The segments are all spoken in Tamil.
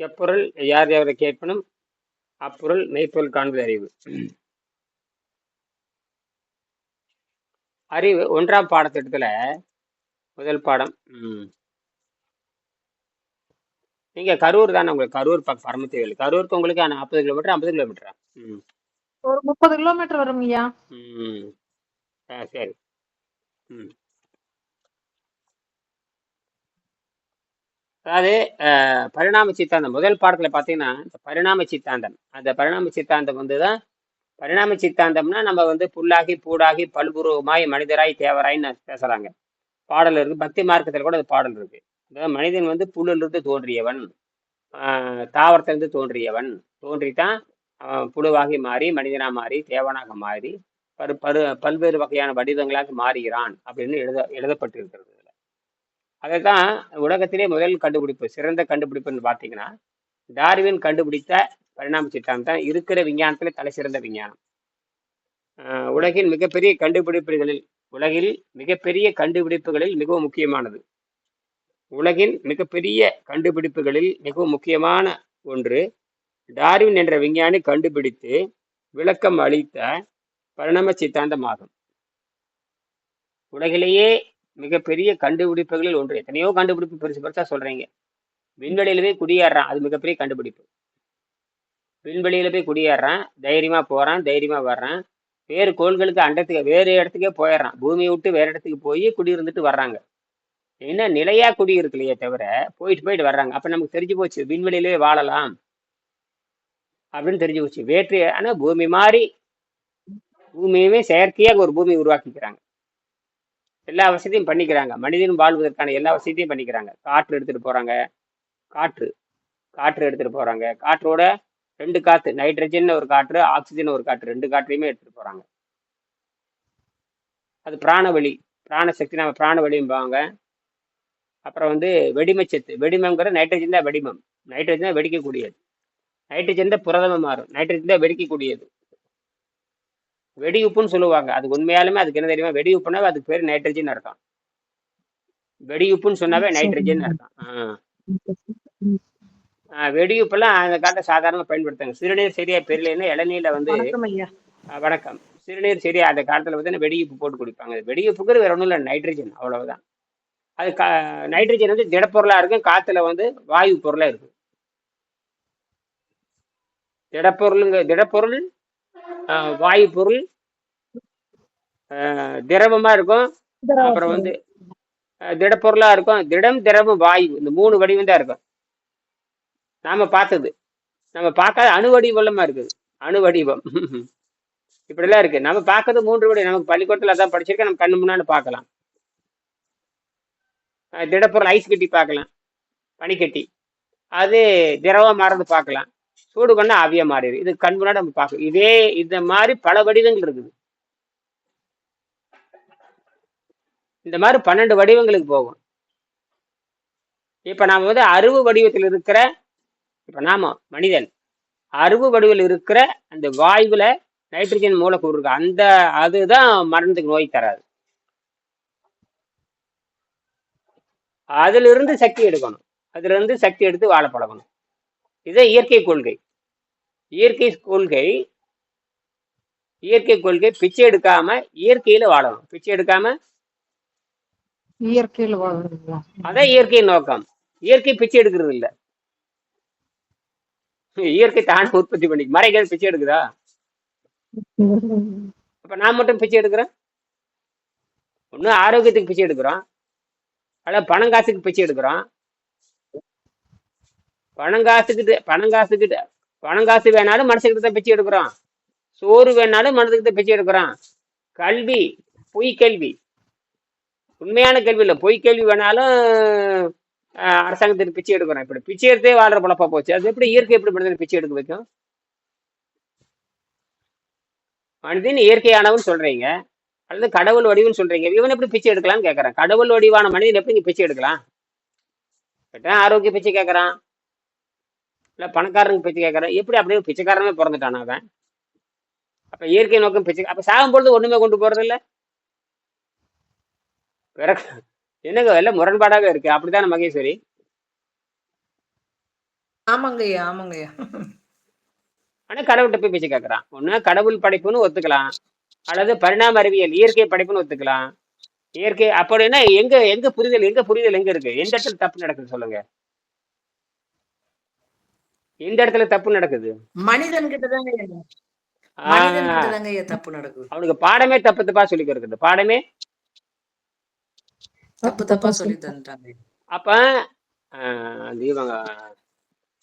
எப்பொருள் யார் யாரை கேட்பனும் அப்பொருள் மெய்ப்பொருள் காண்பது அறிவு. அறிவு ஒன்றாம் பாடத்திட்டத்துல முதல் பாடம் ம். நீங்க கரூர் தானே உங்களுக்கு கரூர் பரமத்தேவில் கரூருக்கு உங்களுக்கு நாற்பது கிலோமீட்டர் ஐம்பது கிலோமீட்டரா? ம். ஒரு முப்பது கிலோமீட்டர் வருங்கய்யா ம். ஆ சரி. ம். அதாவது பரிணாம சித்தாந்தம். முதல் பாடத்தில் பார்த்தீங்கன்னா இந்த பரிணாம சித்தாந்தம். அந்த பரிணாம சித்தாந்தம் வந்து தான் பரிணாம சித்தாந்தம்னா நம்ம வந்து புல்லாகி பூடாகி பல்புருவமாய் மனிதராய் தேவராய்ன்னு பேசுறாங்க. பாடல் இருக்குது பக்தி மார்க்கத்தில் கூட அது பாடல் இருக்குது அதாவது மனிதன் வந்து புல்லிலிருந்து தோன்றியவன். தாவரத்திலிருந்து தோன்றியவன். தோன்றித்தான் தான் புழுவாகி மாறி மனிதனாக மாறி தேவனாக மாறி பரு பரு பல்வேறு வகையான வடிவங்களாக மாறுகிறான் அப்படின்னு எழுத எழுதப்பட்டிருக்கிறது. அதை தான் உலகத்திலே முதல் கண்டுபிடிப்பு சிறந்த கண்டுபிடிப்புன்னு பார்த்தீங்கன்னா டார்வின் கண்டுபிடித்த பரிணாம சித்தாந்தம் தான் இருக்கிற விஞ்ஞானத்தில் தலை சிறந்த விஞ்ஞானம். உலகின் மிகப்பெரிய கண்டுபிடிப்புகளில் உலகில் மிகப்பெரிய கண்டுபிடிப்புகளில் மிகவும் முக்கியமானது. உலகின் மிகப்பெரிய கண்டுபிடிப்புகளில் மிகவும் முக்கியமான ஒன்று டார்வின் என்ற விஞ்ஞானி கண்டுபிடித்து விளக்கம் அளித்த பரிணாம சித்தாந்தமாகும் உலகிலேயே மிகப்பெரிய கண்டுபிடிப்புகளில் ஒன்று. எத்தனையோ கண்டுபிடிப்பு பெருசு பெருசா சொல்றீங்க. விண்வெளியில போய் குடியேறான் அது மிகப்பெரிய கண்டுபிடிப்பு. விண்வெளியில போய் குடியேறான் தைரியமா போறான். தைரியமா வர்றான். வேறு கோள்களுக்கு அண்டத்துக்கு வேறு இடத்துக்கே போயிடுறான். பூமியை விட்டு வேற இடத்துக்கு போய் குடியிருந்துட்டு வர்றாங்க. என்ன நிலையா குடியிருக்கலையே தவிர போயிட்டு போயிட்டு வர்றாங்க. அப்ப நமக்கு தெரிஞ்சு போச்சு விண்வெளியிலே வாழலாம் அப்படின்னு தெரிஞ்சு போச்சு. வேற்று ஆனா பூமி மாதிரி பூமியுமே செயற்கையாக ஒரு பூமி உருவாக்கிக்கிறாங்க. எல்லா வசதியும் பண்ணிக்கிறாங்க. மனிதன் வாழ்வதற்கான எல்லா வசதியும் பண்ணிக்கிறாங்க. காற்று எடுத்துட்டு போறாங்க. காற்று. காற்று எடுத்துட்டு போறாங்க. காற்றோட ரெண்டு காத்து நைட்ரஜன் ஒரு காற்று ஆக்சிஜன் ஒரு காற்று ரெண்டு காற்றையுமே எடுத்துட்டு போறாங்க. அது பிராணவழி பிராணசக்தி நம்ம பிராணவழிம்பாங்க அப்புறம் வந்து வெடிமச்சத்து. வெடிமங்கிற நைட்ரஜன் தான் வெடிமம். நைட்ரஜன் தான் வெடிக்கக்கூடியது. நைட்ரஜன் தான் புரதமம் மாறும். நைட்ரஜன் தான் வெடிக்கக்கூடியது. வெடி உப்புன்னு சொல்லுவாங்க. அது உண்மையாலுமே அதுக்கு என்ன தெரியுமா? வெடி உப்புனாவே அதுக்கு பேர் நைட்ரஜன் அர்த்தம். வெடி உப்புன்னு சொன்னாவே நைட்ரஜன் அர்த்தம். ஆ. ஆ, வெடி உப்பெல்லாம் அந்த காலத்தை சாதாரணமாக பயன்படுத்தாங்க சிறுநீர் சரியா பெரியலைன்னா இளநீர்ல வந்து வணக்கம் சிறுநீர் சரியா அந்த காலத்துல வந்து வெடி உப்பு போட்டு குடிப்பாங்க. வெடி உப்புக்கு வேற ஒன்றும் இல்லை. நைட்ரஜன் அவ்வளவுதான். அது கா நைட்ரஜன் வந்து திடப்பொருளா இருக்கும். காத்துல வந்து வாயு பொருளா இருக்கும். திடப்பொருளுங்க திடப்பொருள் வாயு பொருள் திரவமா இருக்கும். அப்புறம் வந்து திடப்பொருளா இருக்கும். திடம் திரவம் வாயு இந்த மூணு வடிவம் தான் இருக்கும். நாம பார்த்தது. நம்ம பார்க்காத அணு வடிவமா இருக்குது. அணு வடிவம். இப்படிலாம் இருக்கு. நம்ம பார்க்கறது மூன்று வடிவம். நமக்கு பள்ளிக்கூடத்துல அதான் படிச்சிருக்கேன். நம்ம கண்ணு முன்னாடி பார்க்கலாம். திடப்பொருள் ஐஸ் கட்டி பார்க்கலாம். பனிக்கட்டி. அது திரவம் மாறது பார்க்கலாம். சூடு பண்ணா ஆவியா மாறிடுது இது கண் முன்னாடி நம்ம பார்க்கணும். இதே இந்த மாதிரி பல வடிவங்கள் இருக்குது. இந்த மாதிரி பன்னெண்டு வடிவங்களுக்கு போகும். இப்ப நாம வந்து அருவு வடிவத்தில் இருக்கிற இப்ப நாம மனிதன் அருவு வடிவில் இருக்கிற அந்த வாயுல நைட்ரஜன் மூலக்கூறு இருக்கு. அந்த அதுதான் மரணத்துக்கு நோய் தராது. அதுல இருந்து சக்தி எடுக்கணும். அதுல இருந்து சக்தி எடுத்து வாழ பழகணும். இதே இயற்கை கொள்கை. இயற்கை கொள்கை இயற்கை கொள்கை பிச்சை எடுக்காம இயற்கையில வாழணும். பிச்சை எடுக்காம இயற்கையில வாழ்றதுங்களா அதான் இயற்கை நோக்கம். இயற்கை பிச்சை எடுக்கிறது இல்ல. இயற்கை தானே உற்பத்தி பண்ணி மறைகள் பிச்சை எடுக்குதா? அப்ப நான் மட்டும் பிச்சை எடுக்கிறேன்? ஒண்ணு ஆரோக்கியத்துக்கு பிச்சை எடுக்கிறோம். அல்ல பணம் காசுக்கு பிச்சை எடுக்கிறோம். பணம் காசுக்கிட்டு பணம் காசுக்கிட்டு பணம் காசு வேணாலும் மனுஷக்கிட்ட தான் பிச்சை எடுக்கிறோம். சோறு வேணாலும் மனதுக்கிட்ட பிச்சை எடுக்கிறோம். கல்வி பொய் கல்வி உண்மையான கல்வி இல்லை. பொய் கல்வி வேணாலும் அரசாங்கத்துக்கு பிச்சை எடுக்கிறோம். இப்படி பிச்சை எடுத்தே வாழ்ற பழப்பா போச்சு. அது எப்படி இயற்கை எப்படி மனிதன் பிச்சை எடுக்க வைக்கும்? மனிதன் இயற்கையானவன் சொல்றீங்க. அல்லது கடவுள் வடிவம்னு சொல்றீங்க. இவன் எப்படி பிச்சை எடுக்கலாம்னு கேட்கறான் கடவுள் வடிவான மனிதன் எப்படி இங்க பிச்சை எடுக்கலாம்? கேட்டா ஆரோக்கிய பிச்சை கேட்கறான் இல்ல பணக்காரனுக்கு பிச்சை கேட்கறான் எப்படி அப்படியே பிச்சைக்காரனே பிறந்துட்டான் அவன்? அப்ப இயற்கை நோக்கம் பிச்சை அப்ப சாகும் பொழுது ஒண்ணுமே கொண்டு போறது இல்ல பிறகு என்னங்க எல்லாம் முரண்பாடாவே இருக்கு. அப்படித்தானே மகேஸ்வரி? ஆமாங்கய்யா ஆமாங்கய்யா. ஆனா கடவுள்கிட்ட போய் பேச்சு கேட்கறான் ஒண்ணு கடவுள் படைப்புன்னு ஒத்துக்கலாம். அல்லது பரிணாம அறிவியல் இயற்கை படைப்புன்னு ஒத்துக்கலாம். இயற்கை அப்படின்னா எங்க எங்க புரிதல் எங்க புரிதல் எங்க இருக்கு? எந்த இடத்துல தப்பு நடக்குது சொல்லுங்க. எந்த இடத்துல தப்பு நடக்குது. மனிதன் கிட்டதாங்க தப்பு நடக்குது. அவனுக்கு பாடமே தப்பு தப்பா சொல்லி கொடுக்குது பாடமே? தப்பு தப்பா சொல்லி தந்துட்டாங்க. அப்ப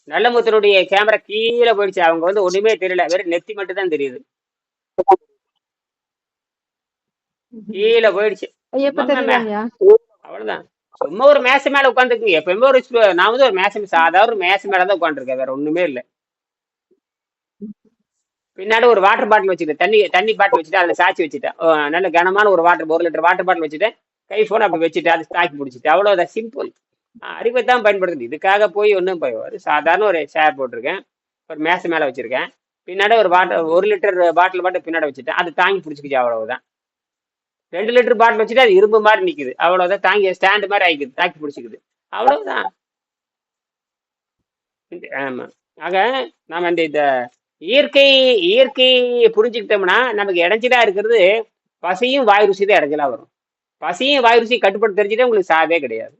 நல்லமுத்தனுடைய கேமரா கீழே போயிடுச்சு. அவங்க வந்து ஒண்ணுமே தெரியல. வெறும் நெத்தி மட்டும் தான் தெரியுது. கீழே போயிடுச்சு. அவ்வளவுதான். சும்மா ஒரு மேசை மேல உட்காந்துருக்கீங்க எப்பவுமே ஒரு நான் வந்து ஒரு மேசை சாதாரண ஒரு மேசை மேல தான் உட்காந்துருக்கேன் வேற ஒண்ணுமே இல்ல. பின்னாடி ஒரு வாட்டர் பாட்டில் வச்சுக்கிட்டேன். தண்ணி தண்ணி பாட்டில் வச்சுட்டு அதில் சாச்சி வச்சுட்டேன். ஓ, நல்ல கனமான ஒரு வாட்டர் ஒரு லிட்டர் வாட்டர் பாட்டில் வச்சுட்டேன் கை ஃபோன் அப்படி வச்சுட்டு அது தாக்கி பிடிச்சிட்டு. அவ்வளோதான் சிம்பிள் அறிவை தான் பயன்படுத்துது இதுக்காக போய் ஒன்றும் போய் ஒரு சாதாரண ஒரு சேர் போட்டிருக்கேன். ஒரு மேசை மேலே வச்சிருக்கேன். பின்னாடி ஒரு வாட்டர் ஒரு லிட்டர் பாட்டில் பாட்டில் பின்னாடி வச்சுட்டேன். அது தாங்கி பிடிச்சிக்கிச்சு அவ்வளவுதான். ரெண்டு லிட்டர் பாட்டில் வச்சுட்டு அது இரும்பு மாதிரி நிற்குது அவ்வளோதான் தாங்கி ஸ்டாண்டு மாதிரி ஆகிக்குது தாக்கி பிடிச்சிக்குது. அவ்வளவுதான். ஆமாம் ஆக நம்ம இந்த இந்த இயற்கை இயற்கையை புரிஞ்சுக்கிட்டோம்னா நமக்கு இடைஞ்சலா இருக்கிறது பசியும் வாய் ருசி தான் இடைஞ்சலா வரும். பசியும் வாய் ருசி கட்டுப்படுத்த தெரிஞ்சுட்டா உங்களுக்கு சாவே கிடையாது.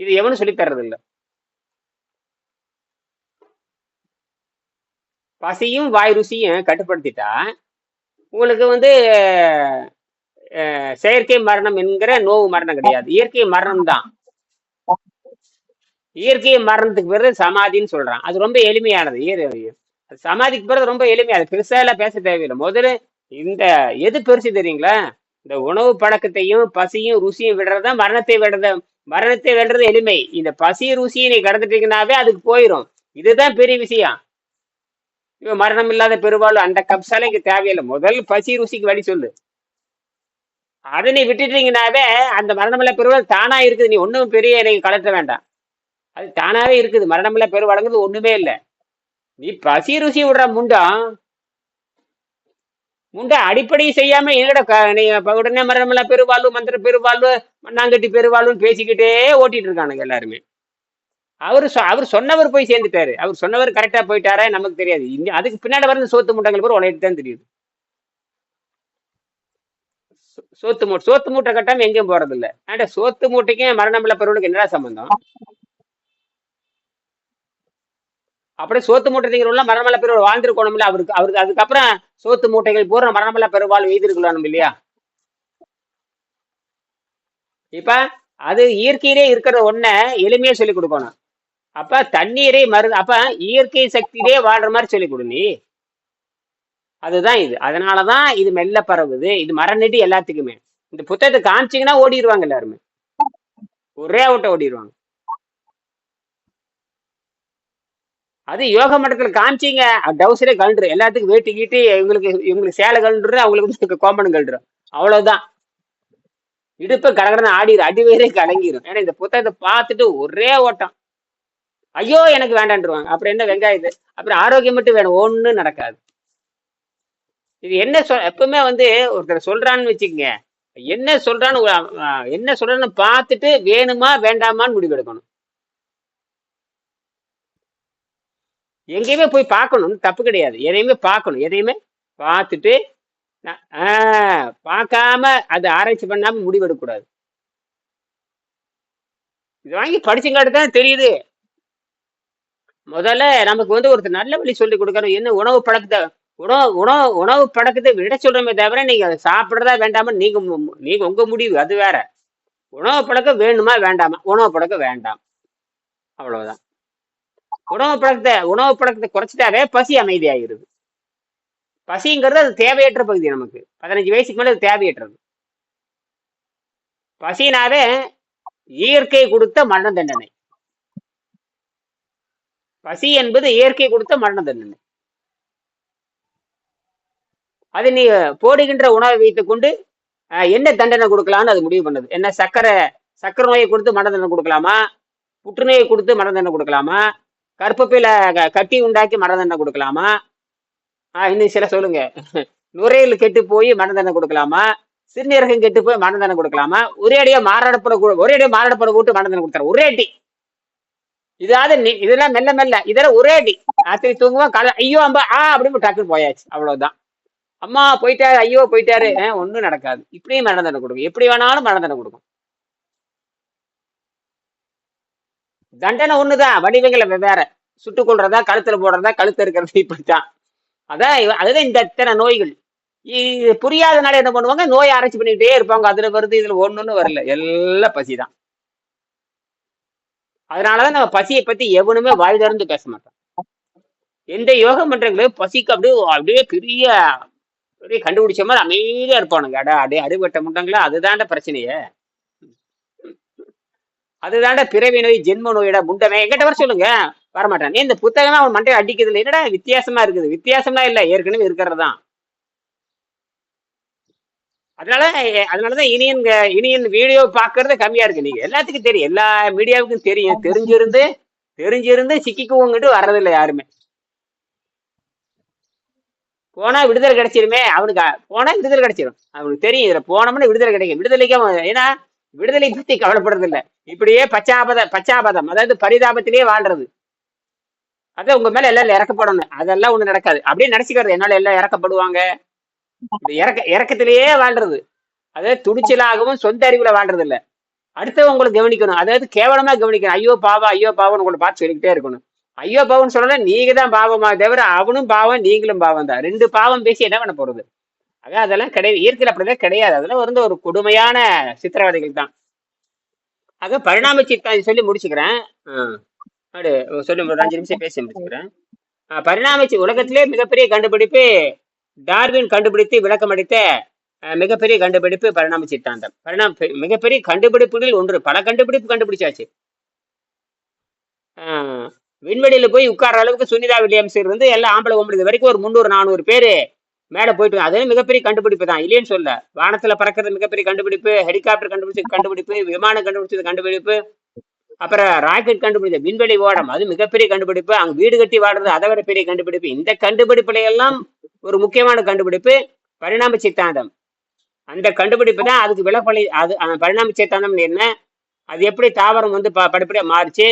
இது எவனும் சொல்லி தர்றது இல்லை பசியும் வாய் ருசியும் கட்டுப்படுத்திட்டா உங்களுக்கு வந்து செயற்கை மரணம் என்கிற நோவு மரணம் கிடையாது. இயற்கை மரணம் தான். இயற்கை மரணத்துக்கு பிறகு சமாதின்னு சொல்றான். அது ரொம்ப எளிமையானது. சமாதிக்கு பிறகு ரொம்ப எளிமையானது பெருசா எல்லாம் பேச தேவையில்லை. முதல்ல இந்த எது பெருசு தெரியுங்களா? இந்த உணவு பழக்கத்தையும் பசியும் ருசியும் விடுறதா மரணத்தை விடுறத. மரணத்தை விடுறது எளிமை. இந்த பசி ருசியை நீ கடந்துட்டீங்கன்னாவே அதுக்கு போயிடும் இதுதான் பெரிய விஷயம். இவன் மரணம் இல்லாத பெருவாழ்வு அந்த கப்சால இங்க தேவையில்லை. முதல் பசி ருசிக்கு வழி சொல்லு. அதை நீ விட்டுட்டீங்கனாவே அந்த மரணமில்ல பெருவாள் தானா இருக்குது. நீ ஒன்றும் பெரிய நீங்க கலட்ட வேண்டாம். அது தானாவே இருக்குது. மரணமில்ல பெருவாளுங்கிறது ஒண்ணுமே இல்லை. நீ பசி ருசி விடுற முண்டம் முண்டை அடிப்படை செய்யாம என்னடா நீ உடனே மரணமில்ல பெருவாழ்வு மந்திர பெருவாழ்வு மண்ணாங்கட்டி பெருவாழ்வுன்னு பேசிக்கிட்டே ஓட்டிட்டு இருக்கானுங்க எல்லாருமே. அவர் சொ- அவர் சொன்னவர் போய் சேர்ந்துட்டாரு. அவர் சொன்னவர் கரெக்டா போயிட்டாரா நமக்கு தெரியாது. இன்னும் அதுக்கு பின்னாடி வரது சோத்து மூட்டைகள் பேர் உழையிட்டு தான் தெரியுது சோ- சோத்து மூட்டை சோத்து மூட்டை கட்டாம எங்கேயும் போறது இல்ல ஆண்டா சோத்து மூட்டைக்கும் மரணமில்ல பெருவனுக்கு என்னடா சம்பந்தம்? அப்படியே சோத்து மூட்டை திங்கிறவங்க மரணமல்ல பெருவாள் வாழ்ந்திருக்கணும்ல அவருக்கு அவருக்கு அதுக்கப்புறம் சோத்து மூட்டைகள் பூரா மரணமல்ல பெருவாள் எய்திருக்கலாம் இல்லையா? இப்ப அது இயற்கையிலே இருக்கிற ஒண்ண எளிமையா சொல்லி கொடுக்கணும். அப்ப தண்ணீரை மரு அப்ப இயற்கை சக்தியிலே வாழ்ற மாதிரி சொல்லி கொடு நீ. அதுதான் இது. அதனாலதான் இது மெல்ல பரவுது. இது மரநெடி எல்லாத்துக்குமே. இந்த புத்தகத்தை காமிச்சீங்கன்னா ஓடிடுவாங்க எல்லாருமே. ஒரே ஓட்ட ஓடிடுவாங்க அது யோக மட்டத்தில் காமிச்சீங்க. டவுசரே கழண்டுரு எல்லாத்துக்கும் வேட்டி கீட்டி இவங்களுக்கு இவங்களுக்கு சேலை கழண்டுரு அவங்களுக்கு வந்து கோம்பன் அவ்வளவுதான். இடுப்பு கடகடன்னு ஆடிடும் அடி வயிறே கலங்கிடும் ஏன்னா இந்த புத்தகத்தை பார்த்துட்டு ஒரே ஓட்டம். ஐயோ எனக்கு வேண்டான்றுவாங்க. அப்புறம் என்ன வெங்காயது அப்புறம் ஆரோக்கியம் மட்டும் வேணும். ஒன்றும் நடக்காது. இது என்ன சொல் எப்பவுமே வந்து ஒருத்தர் சொல்றான்னு வச்சுக்கோங்க. என்ன சொல்றான்னு என்ன சொல்றான்னு பார்த்துட்டு வேணுமா வேண்டாமான்னு முடிவெடுக்கணும் எங்கேயுமே போய் பார்க்கணும். தப்பு கிடையாது. எதையுமே பார்க்கணும். எதையுமே பார்த்துட்டு பார்க்காம அது ஆராய்ச்சி பண்ணாம முடிவெடுக்கக்கூடாது இது வாங்கி படிச்சுங்காட்டு தான் தெரியுது. முதல்ல நமக்கு வந்து ஒருத்தர் நல்ல வழி சொல்லி கொடுக்கணும். என்ன உணவு பழக்கத்தை உணவு உணவு உணவு பழக்கத்தை விட சொல்றமே தவிர நீங்க அதை சாப்பிட்றதா வேண்டாமா நீங்க நீங்க உங்க முடிவு அது வேற. உணவு பழக்கம் வேணுமா வேண்டாமா? உணவு பழக்கம் வேண்டாம். அவ்வளவுதான். உணவு பழக்கத்தை உணவு பழக்கத்தை குறைச்சிட்டாவே பசி அமைதியாகிருது பசிங்கிறது அது தேவையற்ற பகுதி நமக்கு. பதினஞ்சு வயசுக்கு மேலே அது தேவையற்றது. பசினாவே இயற்கை கொடுத்த மரண தண்டனை. பசி என்பது இயற்கை கொடுத்த மரண தண்டனை. அது நீ போடுகின்ற உணவை வைத்துக் கொண்டு என்ன தண்டனை கொடுக்கலாம்னு அது முடிவு பண்ணுது. என்ன சக்கரை சக்கரை நோயை கொடுத்து மன தண்டனை கொடுக்கலாமா? புற்றுநோயை கொடுத்து மன தண்டனை கொடுக்கலாமா? கற்பப்பையில க- கட்டி உண்டாக்கி மன தண்டனை கொடுக்கலாமா? ஆஹ் இன்னும் சில சொல்லுங்க. நுரையில் கெட்டு போய் மன தண்டனை கொடுக்கலாமா? சிறுநீரகம் கெட்டு போய் மன தண்டனை கொடுக்கலாமா? ஒரே அடியா கூட ஒரே அடியா மாரடைப்பட கூட்டு மன தண்டனை கொடுத்தாரு ஒரே அடி. இதாவது நீ- இதெல்லாம் மெல்ல மெல்ல இதெல்லாம் ஒரே அடி. ராத்திரி தூங்குவோம் காலை ஐயோ அம்பா ஆ அப்படின்னு டக்குன்னு போயாச்சு. அவ்வளவுதான். அம்மா போயிட்டாரு ஐயோ போயிட்டாரு. ஒன்றும் நடக்காது. இப்படியும் மரண தண்டனை கொடுக்கும். எப்படி வேணாலும் மரண தண்டனை கொடுக்கும். தண்டனை ஒண்ணுதான். வடிவங்களை வெவ்வேற சுட்டுக் கொள்றதா கழுத்துல போடுறதா கழுத்து இருக்கிறது இப்படித்தான். அதான் அதுதான் இந்த இத்தனை நோய்கள். இது புரியாதனால என்ன பண்ணுவாங்க? நோயை ஆராய்ச்சி பண்ணிக்கிட்டே இருப்பாங்க. அதுல வருது இதுல ஒண்ணுன்னு வரல. எல்லாம் பசிதான். அதனாலதான் நம்ம பசியை பத்தி எவனுமே வாய் திறந்து பேச மாட்டோம் எந்த யோகம் மன்றங்களும் பசிக்கு அப்படியே அப்படியே பெரிய பெரிய கண்டுபிடிச்ச மாதிரி அமைதியா இருப்பானுங்க. அடா அப்படியே அடிபட்ட முண்டங்களா? அதுதான்டா பிரச்சனையே. அதுதான்டா பிறவி நோய் ஜென்ம நோயோட முண்டமே. எங்கிட்ட வர சொல்லுங்க. வரமாட்டான். நீ இந்த புத்தகமே அவன் மண்டையை அடிக்கிறது இல்லை என்னடா வித்தியாசமா இருக்குது. வித்தியாசமா இல்ல. ஏற்கனவே இருக்கிறது தான் அதனால அதனாலதான் இனியன் இனியன் வீடியோ பாக்குறது கம்மியா இருக்கு. நீங்க எல்லாத்துக்கும் தெரியும். எல்லா மீடியாவுக்கும் தெரியும். தெரிஞ்சிருந்து தெரிஞ்சிருந்து சிக்கிக்குவோங்கிட்டு வர்றதில்லை யாருமே. போனா விடுதலை கிடைச்சிருமே அவனுக்கு போனா விடுதலை கிடைச்சிரும். அவனுக்கு தெரியும் இதுல போனோம்னா விடுதலை கிடைக்கும். விடுதலைக்கு ஏன்னா விடுதலை பத்தி கவலைப்படுறது இல்ல இப்படியே பச்சாபத பச்சாபதம் அதாவது பரிதாபத்திலேயே வாழ்றது. அதான் உங்க மேல எல்லாம் இறக்கப்படணும். அதெல்லாம் ஒண்ணு நடக்காது. அப்படியே நினைச்சுக்கிறது என்னால எல்லாம் இறக்கப்படுவாங்க? இறக்க இறக்கத்திலேயே வாழ்றது. அதாவது துணிச்சலாகவும் சொந்த அறிவுல வாழ்றது இல்ல அடுத்தவங்களை கவனிக்கணும். அதாவது கேவலமா கவனிக்கணும். ஐயோ பாவம் ஐயோ பாவம் உங்களை பார்த்து சொல்லிக்கிட்டே இருக்கணும். ஐயோ பாவம்னு சொல்லல நீங்க தான் பாவமா தவிர அவனும் பாவம் நீங்களும் பாவம் தான். ரெண்டு பாவம் பேசி என்ன பண்ண போறது? அதான் அதெல்லாம் கிடையாது. இயற்கையில் அப்படிதான் கிடையாது. அதெல்லாம் வந்து ஒரு கொடுமையான சித்திரவதைகள் தான். ஆக பரிணாம சித்தம் சொல்லி முடிச்சுக்கிறேன். சொல்லி ஒரு அஞ்சு நிமிஷம் பேசி முடிச்சுக்கிறேன். பரிணாமச்சி உலகத்திலே மிகப்பெரிய கண்டுபிடிப்பு டார்வின் கண்டுபிடித்து விளக்கமளித்த அஹ், மிகப்பெரிய கண்டுபிடிப்பு பரிணாம சித்தாந்தம். பரிணாம மிகப்பெரிய கண்டுபிடிப்புகளில் ஒன்று. பல கண்டுபிடிப்பு கண்டுபிடிச்சாச்சு. ஆஹ், விண்வெளியில போய் உட்கார அளவுக்கு சுனிதா வில்லியம்ஸ் இருந்து எல்லாம் ஆம்பளை ஒம்பளை வரைக்கும் ஒரு முந்நூறு நானூறு பேரு மேலே போயிட்டு அது மிகப்பெரிய கண்டுபிடிப்பு தான். இல்லைன்னு சொல்ல வானத்துல பறக்கிறது மிகப்பெரிய கண்டுபிடிப்பு ஹெலிகாப்டர் கண்டுபிடிச்சது கண்டுபிடிப்பு விமானம் கண்டுபிடிச்சது கண்டுபிடிப்பு அப்புறம் ராக்கெட் கண்டுபிடிச்ச விண்வெளி ஓடம் அது மிகப்பெரிய கண்டுபிடிப்பு. அங்க வீடு கட்டி வாடுறது அதை விட பெரிய கண்டுபிடிப்பு. இந்த கண்டுபிடிப்புல எல்லாம் ஒரு முக்கியமான கண்டுபிடிப்பு பரிணாம சித்தாந்தம். அந்த கண்டுபிடிப்பு தான் அதுக்கு விலப்பலி அது பரிணாம சித்தாந்தம் என்ன? அது எப்படி தாவரம் வந்து ப படிப்படியா மாறுச்சு?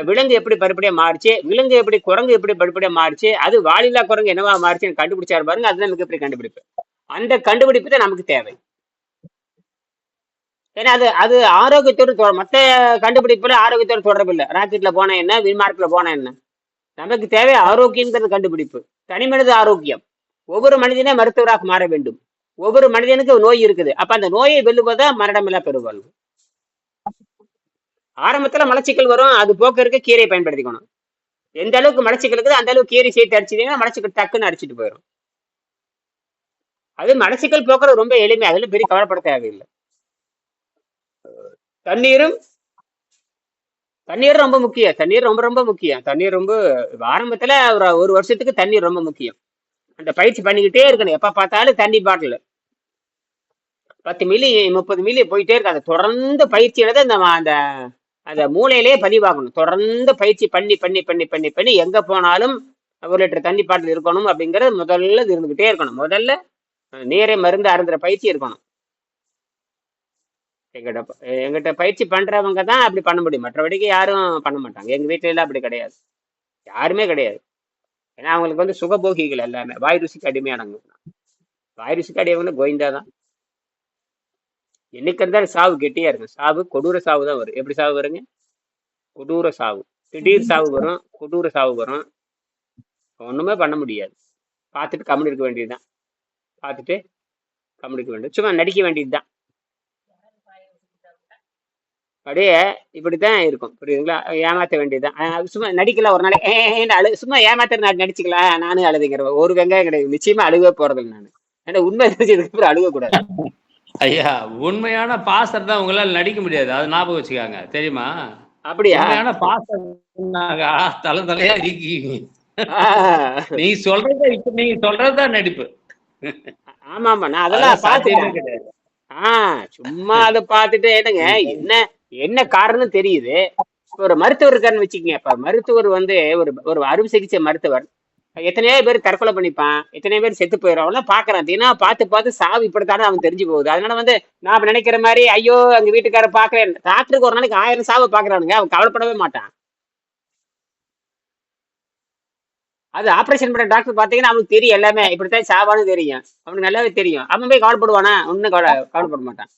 விலங்கு எப்படி படிப்படியா மாறுச்சு விலங்கு எப்படி குரங்கு எப்படி படிப்படியா மாறுச்சு அது வாலில்லா குரங்கு என்னவா மாறுச்சுன்னு கண்டுபிடிச்சாரு பாருங்க அதுதான் மிகப்பெரிய கண்டுபிடிப்பு. அந்த கண்டுபிடிப்பு தான் நமக்கு தேவை. ஏன்னா அது அது ஆரோக்கியத்தோடு தொ- கண்டுபிடிப்புல ஆரோக்கியத்தோடு தொடர்பு இல்லை ராக்கெட்ல போனா என்ன விமானத்துல போனா என்ன? நமக்கு தேவை ஆரோக்கியங்கிறது கண்டுபிடிப்பு. தனி மனித ஆரோக்கியம். ஒவ்வொரு மனிதனே மருத்துவராக மாற வேண்டும். ஒவ்வொரு மனிதனுக்கு நோய் இருக்குது. அப்ப அந்த நோயை வெல்லுவதா மரணமில்லா பெறுவார்கள் ஆரம்பத்துல மலச்சிக்கல் வரும் அது போக்குறதுக்கு கீரையை பயன்படுத்திக்கணும். எந்த அளவுக்கு மலச்சிக்கல் இருக்குது அந்த அளவுக்கு கீரை சேர்த்து அடிச்சிட்டீங்கன்னா மலச்சிக்கல் டக்குன்னு அடிச்சிட்டு போயிடும் அது மலச்சிக்கல் போக்குறது ரொம்ப எளிமை அதுல பெரிய கவலைப்பட தேவையில்லை. தண்ணீரும் தண்ணீர் ரொம்ப முக்கியம் தண்ணீர் ரொம்ப ரொம்ப முக்கியம். தண்ணீர் ரொம்ப ஆரம்பத்துல ஒரு ஒரு வருஷத்துக்கு தண்ணீர் ரொம்ப முக்கியம். அந்த பயிற்சி பண்ணிக்கிட்டே இருக்கணும் எப்ப பார்த்தாலும் தண்ணி பாட்டில். பத்து மில்லி முப்பது மில்லி போயிட்டே இருக்கு அதை தொடர்ந்து பயிற்சியில தான் அந்த அந்த மூளையிலே பதிவாகணும். தொடர்ந்து பயிற்சி பண்ணி பண்ணி பண்ணி பண்ணி பண்ணி எங்க போனாலும் ஒரு லிட்டர் தண்ணி பாட்டில் இருக்கணும் அப்படிங்கறது முதல்ல இருந்துகிட்டே இருக்கணும். முதல்ல நீரை மருந்து அருந்துற பயிற்சி இருக்கணும். எங்கிட்ட எங்கிட்ட பயிற்சி பண்றவங்க தான் அப்படி பண்ண முடியும். மற்றபடிக்கு யாரும் பண்ண மாட்டாங்க. எங்க வீட்டுல எல்லாம் அப்படி கிடையாது. யாருமே கிடையாது. ஏன்னா அவங்களுக்கு வந்து சுகபோகிகள் எல்லாமே. வாய் ருசிக்கு அடிமையானவங்க. வாய் ருசிக்கு அடிமையான கோவிந்தா தான். என்னைக்கு இருந்தாலும் சாவு கெட்டியா இருக்கும். சாவு கொடூர சாவு தான் வரும். எப்படி சாவு வருங்க? கொடூர சாவு. திடீர் சாவு வரும். கொடூர சாவு வரும். ஒண்ணுமே பண்ண முடியாது. பார்த்துட்டு கம்முனு இருக்க வேண்டியதுதான். பார்த்துட்டு கம்முனு இருக்க வேண்டியது. சும்மா நடிக்க வேண்டியதுதான். அப்படியே இப்படித்தான் இருக்கும். புரியுதுங்களா? ஏமாத்த வேண்டியதுதான். சும்மா நடிக்கலாம் ஒரு நாளைக்கு அழு சும்மா ஏமாத்துற நான் நடிச்சுக்கலாம். நானும் அழுதுங்கிற ஒரு வெங்காயம் கிடையாது. நிச்சயமா அழுகவே போறதில்லை நான். ஏன்னா உண்மை தெரிஞ்சதுக்கு அப்புறம் அழுக கூடாது ஐயா உண்மையான பாசர் தான் உங்களால நடிக்க முடியாது. அது ஞாபகம் வச்சுக்காங்க. தெரியுமா? அப்படியா? உண்மையான பாசர் தலை தலையா இருக்கீங்க. நீ சொல்றத நீங்க சொல்றதுதான் நடிப்பு. ஆமா ஆமா நான் அதெல்லாம் கிடையாது. ஆஹ் சும்மா அதை பார்த்துட்டு என்னங்க என்ன என்ன காரணம் தெரியுது? ஒரு மருத்துவர் இருக்காருன்னு வச்சுக்கோங்க. இப்ப மருத்துவர் வந்து ஒரு ஒரு அறுவை சிகிச்சை மருத்துவர். எத்தனையோ பேர் தற்கொலை பண்ணிப்பான். எத்தனையோ பேர் செத்து போயிடுறான் அவெல்லாம் பாக்குறான் ஏன்னா பார்த்து பார்த்து சாவு இப்படித்தானே அவன் தெரிஞ்சு போகுது. அதனால வந்து நான் நினைக்கிற மாதிரி ஐயோ அங்க வீட்டுக்கார பாக்குறேன் டாக்டருக்கு ஒரு நாளைக்கு ஆயிரம் சாவு பாக்குறானுங்க அவன் கவலைப்படவே மாட்டான். அது ஆபரேஷன் பண்ண டாக்டர் பாத்தீங்கன்னா அவனுக்கு தெரியும் எல்லாமே. இப்படித்தான் சாவான்னு தெரியும். அவனுக்கு நல்லாவே தெரியும். அவன் போய் கவலைப்படுவானா? ஒன்னும் கவலை கவலைப்பட மாட்டான்.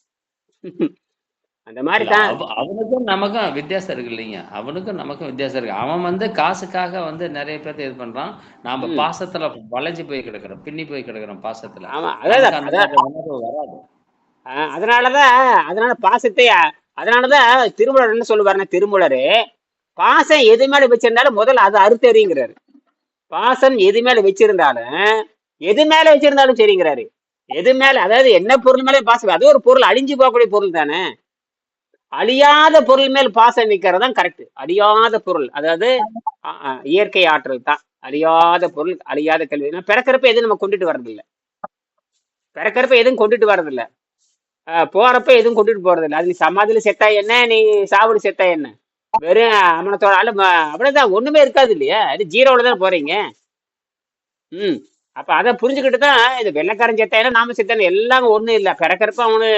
அந்த மாதிரி தான். அவ- அவனுக்கும் நமக்கும் வித்தியாசம் இருக்கு இல்லைங்க. அவனுக்கும் நமக்கும் வித்தியாசம் இருக்கு. அவன் வந்து காசுக்காக வந்து நிறைய பேர்த்த இது பண்றான். நாம. பாசத்துல வளைஞ்சு போய் கிடக்குறோம். பின்னி போய் கிடக்குறோம் பாசத்துல. ஆமா வராது. அதனாலதான் அதனால பாசத்தை அதனாலதான் திருமூலர் என்ன சொல்லுவாருன்னா திருமூலரு பாசம் எது மேல வச்சிருந்தாலும் முதல்ல அதை அறுத்தறிங்கிறாரு. பாசம் எது மேல வச்சிருந்தாலும் எது மேல வச்சிருந்தாலும் சரிங்கிறாரு. எது மேல அதாவது என்ன பொருள் மேல பாசம் அது ஒரு பொருள் அழிஞ்சு போகக்கூடிய பொருள் தானே. அழியாத பொருள் மேல் பாசம் நிக்கிறது தான் கரெக்ட் அழியாத பொருள். அதாவது ஆ- ஆ, இயற்கை ஆற்றல் தான். அழியாத பொருள் அழியாத கல்வி. ஏன்னா பிறக்கிறப்ப எதுவும் நம்ம கொண்டுட்டு வர்றதில்ல. பிறக்கிறப்ப எதுவும் கொண்டுட்டு வர்றதில்ல. ஆஹ் போறப்ப எதுவும் கொண்டுட்டு போறதில்லை. அது நீ சமாதியில செத்தா என்ன? நீ சாவடி செத்தா என்ன? வெறும் அமனத்தோட ஆளு. அவ்வளவுதான். ஒண்ணுமே இருக்காது இல்லையா? அது ஜீரோல தான் போறீங்க. ம். அப்ப அதை புரிஞ்சுக்கிட்டு தான் இது வெள்ளக்காரன் செத்தா என்ன? நாம செத்தான எல்லாம் ஒண்ணும் இல்லை. பிறக்கிறப்ப அவனு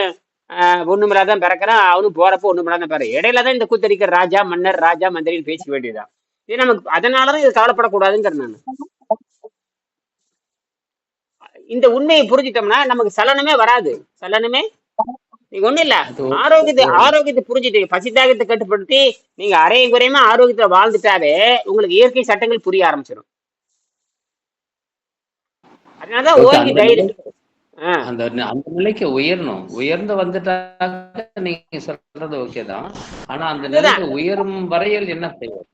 ஒண்ணுமில்லாதான் பிறக்கிறான். அவனும் போறப்ப ஒண்ணுமில்லாதான் பிற இடையில தான் இந்த கூத்தடிக்கிற ராஜா மன்னர் ராஜா மந்திரின்னு பேசிக்க வேண்டியதுதான். இது நமக்கு அதனாலதான் இது கவலைப்படக்கூடாதுங்கிற நான். இந்த உண்மையை புரிஞ்சிட்டோம்னா நமக்கு சலனமே வராது. சலனமே? நீங்க ஒண்ணும் இல்ல. ஆரோக்கியத்தை ஆரோக்கியத்தை புரிஞ்சுட்டு பசி தாகத்தை கட்டுப்படுத்தி நீங்க அரையும் குறையுமா ஆரோக்கியத்துல வாழ்ந்துட்டாவே உங்களுக்கு இயற்கை சட்டங்கள் புரிய ஆரம்பிச்சிடும் அதனாலதான் அந்த தைரியம். அந்த அந்த நிலைக்கு உயரணும். உயர்ந்து வந்துட்டாக்க நீங்க சொல்றது ஓகே தான். ஆனா அந்த. நிலைக்கு உயரும் வரையில் என்ன செய்வது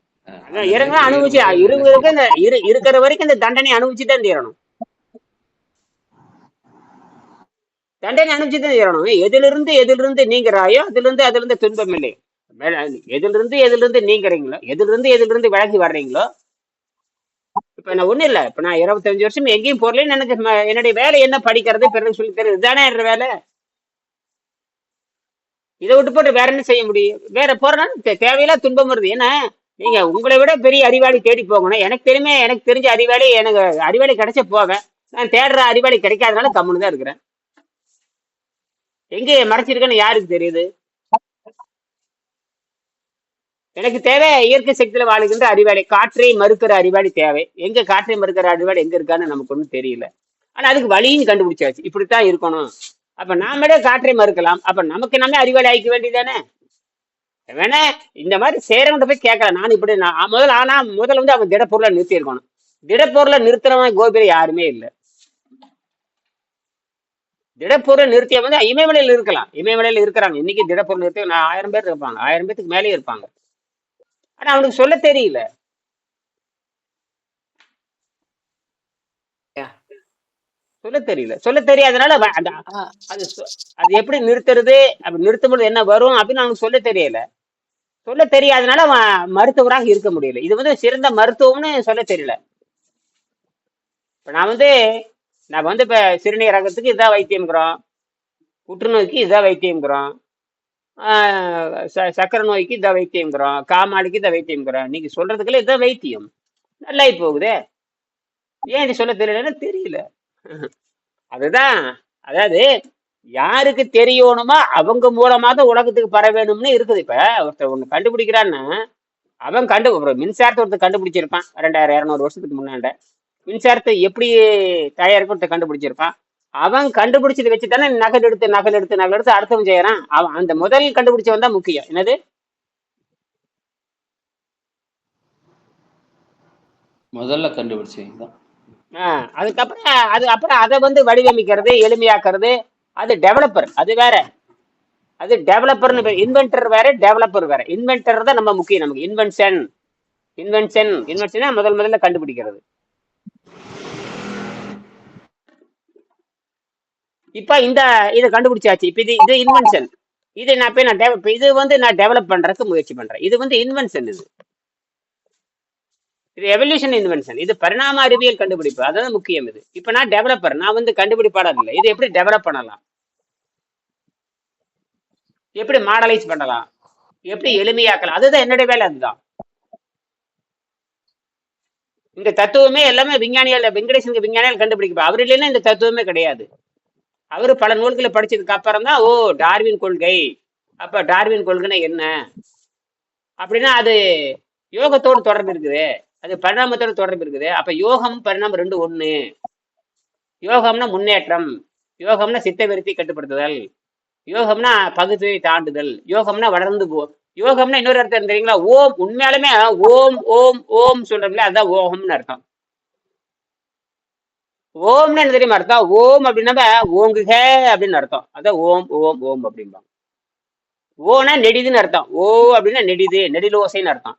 இறங்க அனுபவிச்சு உயரும் வரையில் என்ன இருக்கிற இந்த இரு இருக்கிற வரைக்கும் இந்த தண்டனை அனுபவிச்சு தான் தீரணும். தண்டனை அனுபவிச்சு தான் தீரணும். எதிலிருந்து எதிலிருந்து நீங்கிறாயோ அதிலிருந்து அதிலிருந்து துன்பம் இல்லை. எதிலிருந்து எதிலிருந்து நீங்கிறீங்களோ எதிலிருந்து எதிலிருந்து விலகி வர்றீங்களோ இப்ப நான் ஒண்ணும் இல்ல. இப்ப நான் இருபத்தஞ்சு வருஷம் எங்கேயும் போறலன்னு எனக்கு ம- என்னுடைய வேலை என்ன படிக்கிறது பிறகு சொல்லி தருது. இதுதானே என்ற வேலை? இதை விட்டு போட்டு வேற என்ன செய்ய முடியும்? வேற போறனா தேவையில்லா துன்பம் வருது. ஏன்னா நீங்க உங்களை விட பெரிய அறிவாளி தேடி போகணும். எனக்கு தெரியுமே எனக்கு தெரிஞ்ச அறிவாளி எனக்கு அறிவாளி கிடைச்ச போவேன் நான் தேடுற அறிவாளி கிடைக்காதனால கம்முன்னு தான் இருக்கிறேன். எங்கே மறைச்சிருக்கேன்னு யாருக்கு தெரியுது? எனக்கு தேவை இயற்கை சக்தியில வாழுகின்ற அறிவாளி காற்றை மறுக்கிற அறிவாளி தேவை. எங்க காற்றை மறுக்கிற அறிவாளி எங்க இருக்கான்னு நமக்கு ஒன்றும் தெரியல. ஆனா அதுக்கு வழியும் கண்டுபிடிச்சாச்சு. இப்படித்தான் இருக்கணும். அப்ப நாமளே காற்றை மறுக்கலாம். அப்ப நமக்கு நம்ம அறிவாளி ஆயிக்க வேண்டியதானே வேணா இந்த மாதிரி சேரவன்ட்ட போய் கேட்கலாம். நான் இப்படி நான் முதல்ல ஆனா முதல்ல வந்து அவன் திடப்பொருளை நிறுத்தி இருக்கணும் திடப்பொருளை நிறுத்துறவன் கோபியில யாருமே இல்லை. திடப்பொருளை நிறுத்திய வந்து இமயமலையில் இருக்கலாம். இமயமலையில் இருக்கிறாங்க. இன்னைக்கு திடப்பொருள் நிறுத்தி நான் ஆயிரம் பேர் இருப்பாங்க. ஆயிரம் பேத்துக்கு மேலேயே இருப்பாங்க. ஆனா அவனுக்கு சொல்ல தெரியல. சொல்ல தெரியல. சொல்ல தெரியாதனால அது அது எப்படி நிறுத்துறது? அப்படி நிறுத்தும் பொழுது என்ன வரும்? அப்படின்னு அவனுக்கு சொல்ல தெரியல. சொல்ல தெரியாதனால அவன் மருத்துவராக இருக்க முடியல. இது வந்து சிறந்த மருத்துவம்னு சொல்ல தெரியல. இப்ப நான் வந்து நான் வந்து இப்ப சிறுநீரகத்துக்கு இதான் வைத்தியம்ங்கிறோம். புற்றுநோய்க்கு இதான் வைத்தியம்ங்கிறோம். ஆஹ் ச- சக்கரை நோய்க்கு இதான் வைத்தியம்ங்கிறோம் காமாடிக்கு இதான் வைத்தியம்ங்கிறோம். நீங்க சொல்றதுக்குள்ள இதான் வைத்தியம். நல்லா போகுதே. ஏன் இது சொல்ல தெரியலன்னா தெரியல. அதுதான். அதாவது யாருக்கு தெரியணுமோ அவங்க மூலமா தான் உலகத்துக்கு பரவேணும்னு இருக்குது இப்ப. ஒருத்தர் ஒண்ணு கண்டுபிடிக்கிறான்னா அவன் கண்டு ஒரு மின்சாரத்தை ஒருத்தர் கண்டுபிடிச்சிருப்பான். ரெண்டாயிரம் இரநூறு வருஷத்துக்கு முன்னாண்ட. மின்சாரத்தை எப்படி தயாரிப்பு ஒருத்தர் கண்டுபிடிச்சிருப்பான். அவன் கண்டுபிடிச்சதை வச்சு தானே நகல் எடுத்து நகல் எடுத்து நகல் எடுத்து அடுத்தவன் செய்யறான். அவன் அந்த முதல் கண்டுபிடிச்சவன் தான் முக்கியம். என்னது? முதல்ல கண்டுபிடிச்சீங்க தான் ஆஹ் அதுக்கப்புறம் அது அப்புறம் அதை வந்து வடிவமைக்கிறது எளிமையாக்குறது அது டெவலப்பர் அது வேற. அது டெவலப்பர்னு இன்வென்டர் வேற டெவலப்பர் வேற. இன்வென்டர் தான் நம்ம முக்கியம் நமக்கு. இன்வென்ஷன் இன்வென்ஷன் இன்வென்ஷனா முதல் முதல்ல கண்டுபிடிக்கிறது. இப்ப இந்த இதை கண்டுபிடிச்சாச்சு. இப்ப இது இது இன்வென்ஷன் இது நான் போய் நான் இது வந்து நான் டெவலப் பண்றதுக்கு முயற்சி பண்றேன். இது வந்து இன்வென்ஷன் இது. இது எவல்யூஷன் இன்வென்ஷன் இது பரிணாம அறிவியல் கண்டுபிடிப்பு. அதுதான் முக்கியம் இது. இப்ப நான் டெவலப்பர் நான் வந்து கண்டுபிடிப்பாளர் இல்லை இது எப்படி டெவலப் பண்ணலாம்? எப்படி மாடலைஸ் பண்ணலாம்? எப்படி எளிமையாக்கலாம்? அதுதான் என்னுடைய வேலை அதுதான். இந்த தத்துவமே எல்லாமே விஞ்ஞானிகள் வெங்கடேசனுக்கு விஞ்ஞானிகள் கண்டுபிடிக்கப்பா அவர் இல்லைன்னா இந்த தத்துவமே கிடையாது. அவர் பல நூல்களை படிச்சதுக்கு அப்புறம் தான் ஓ டார்வின் கொள்கை. அப்ப டார்வின் கொள்கைன்னா என்ன? அப்படின்னா அது யோகத்தோடு தொடர்பு இருக்குது. அது பரிணாமத்தோடு தொடர்பு இருக்குது. அப்ப யோகம் பரிணாமம் ரெண்டு ஒண்ணு. யோகம்னா முன்னேற்றம். யோகம்னா சித்த விருத்தி கட்டுப்படுத்துதல். யோகம்னா பகுதியை தாண்டுதல். யோகம்னா வளர்ந்து போ யோகம்னா இன்னொரு அர்த்தம் தெரியுங்களா? ஓம் உண்மையாலுமே ஓம் ஓம் ஓம் சொல்றோம்ல அதுதான் ஓகம்னு அர்த்தம். ஓம்னு என்ன தெரியுமா அர்த்தம்? ஓம் அப்படின்னா ஓங்குக அப்படின்னு அர்த்தம். அதான் ஓம் ஓம் ஓம் அப்படிம்பாங்க. ஓனா நெடிதுன்னு அர்த்தம். ஓ அப்படின்னா நெடிது நெடிலோசைன்னு அர்த்தம்.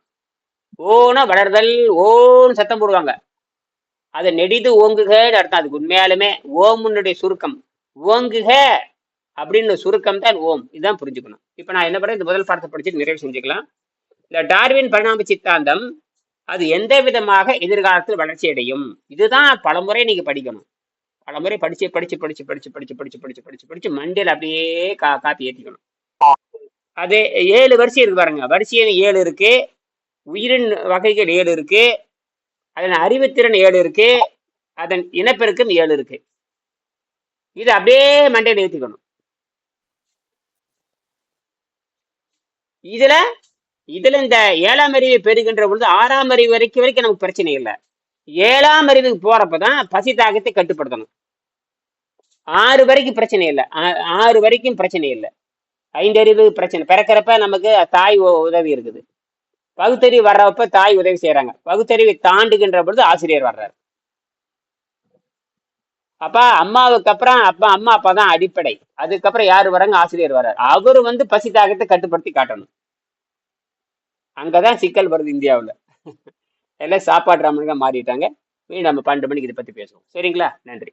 ஓனா வளர்தல் ஓன்னு சத்தம் போடுவாங்க. அதை நெடிது ஓங்குகன்னு அர்த்தம். அதுக்கு உண்மையாலுமே ஓமுன்னுடைய சுருக்கம். ஓங்குக அப்படின்னு சுருக்கம் தான் ஓம். இதுதான் புரிஞ்சுக்கணும். இப்போ நான் என்ன பண்ணுறேன் இந்த முதல் பாடத்தை படிச்சுட்டு நிறைவு செஞ்சுக்கலாம். இந்த டார்வின் பரிணாம சித்தாந்தம் அது எந்த விதமாக எதிர்காலத்தில் வளர்ச்சி அடையும்? இதுதான் பலமுறை நீங்க படிக்கணும். பலமுறை படிச்சு படிச்சு படிச்சு படிச்சு படிச்சு படிச்சு படிச்சு படிச்சு படிச்சு மண்டையில் அப்படியே கா காப்பி ஏற்றிக்கணும் அது ஏழு வரிசை இருக்கு பாருங்க. வரிசையில் ஏழு இருக்கு. உயிரின் வகைகள் ஏழு இருக்கு. அதன் அறிவுத்திறன் ஏழு இருக்கு. அதன் இனப்பெருக்கம் ஏழு இருக்கு. இது அப்படியே மண்டையில் ஏற்றிக்கணும் இதுல இதுல இந்த ஏழாம் அறிவை பெறுகின்ற பொழுது ஆறாம் அறிவு வரைக்கும் வரைக்கும் நமக்கு பிரச்சனை இல்லை. ஏழாம் அறிவுக்கு போறப்பதான் பசி தாகத்தை கட்டுப்படுத்தணும். ஆறு வரைக்கும் பிரச்சனை இல்லை. ஆறு வரைக்கும் பிரச்சனை இல்லை. ஐந்தறிவு பிரச்சனை. பிறக்கிறப்ப நமக்கு தாய் உதவி இருக்குது. பகுத்தறிவு வர்றப்ப தாய் உதவி செய்யறாங்க பகுத்தறிவை தாண்டுகின்ற பொழுது ஆசிரியர் வர்றாரு. அப்பா அம்மாவுக்கு அப்புறம் அப்பா அம்மா அப்பா தான் அடிப்படை. அதுக்கப்புறம் யாரு வராங்க ஆசிரியர் வர்றாரு. அவரு வந்து பசி தாகத்தை கட்டுப்படுத்தி காட்டணும். அங்கதான் சிக்கல் வருது இந்தியாவில். எல்லாம் சாப்பாடு ராமனுங்க மாறிட்டாங்க. நம்ம பன்னெண்டு மணிக்கு இதை பத்தி பேசுவோம். சரிங்களா? நன்றி.